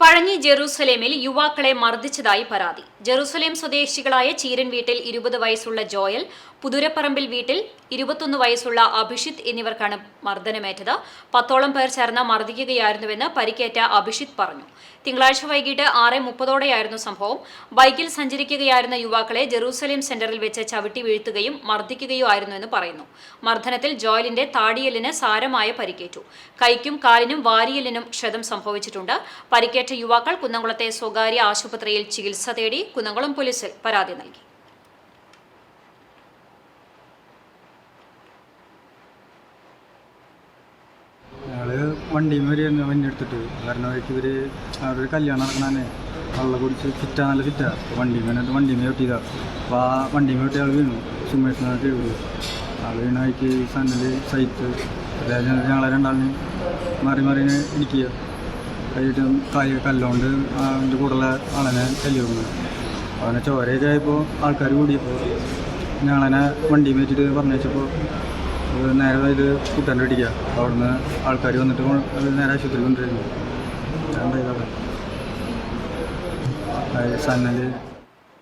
പഴഞ്ഞി ജെറൂസലേമിൽ യുവാക്കളെ മർദ്ദിച്ചതായി പരാതി. ജെറൂസലേം സ്വദേശികളായ ചീരൻ വീട്ടിൽ ഇരുപത് വയസ്സുള്ള ജോയൽ പുതുരപ്പറമ്പിൽ വീട്ടിൽ ഇരുപത്തൊന്ന് വയസ്സുള്ള അഭിഷിത് എന്നിവർക്കാണ് മർദ്ദനമേറ്റത്. പത്തോളം പേർ ചേർന്ന് മർദ്ദിക്കുകയായിരുന്നുവെന്ന് പരിക്കേറ്റ അഭിഷിത് പറഞ്ഞു. തിങ്കളാഴ്ച വൈകിട്ട് ആറ് മുപ്പതോടെയായിരുന്നു സംഭവം. ബൈക്കിൽ സഞ്ചരിക്കുകയായിരുന്ന യുവാക്കളെ ജെറൂസലേം സെന്ററിൽ വെച്ച് ചവിട്ടി വീഴ്ത്തുകയും മർദ്ദിക്കുകയോ ആയിരുന്നുവെന്ന് പറയുന്നു. മർദ്ദനത്തിൽ ജോയലിന്റെ താടിയലിന് സാരമായ പരിക്കേറ്റു. കൈക്കും കാലിനും വാരിയലിനും ക്ഷതം സംഭവിച്ചിട്ടുണ്ട്. പരിക്കേറ്റ യുവാക്കൾ കുന്നംകുളത്തെ സ്വകാര്യ ആശുപത്രിയിൽ ചികിത്സ തേടി കുന്നംകുളം പോലീസിൽ പരാതി നൽകി. വണ്ടി എടുത്തിട്ട്. കല്യാണം വീണു. വീണ. സൈറ്റ്. ഞങ്ങളെ രണ്ടാളിനെ മാറി മാറി ഇടിക്കുക. കഴിഞ്ഞിട്ട് കൈ കല്ലുകൊണ്ട് അതിന്റെ കൂടെയുള്ള ആളനെ തല്ലി വിടുന്നു അവനെ ചോരയൊക്കെ ആയപ്പോൾ ആൾക്കാർ കൂടിയപ്പോൾ ഞങ്ങളനെ വണ്ടി മേറ്റിട്ട് പറഞ്ഞപ്പോൾ നേരെ ഇത് കുട്ടന്റെ അടിക്കുക അവിടുന്ന് ആൾക്കാർ വന്നിട്ട് നേരെ ആശുപത്രി കൊണ്ടുവരുന്നു. എന്താ സന്നൽ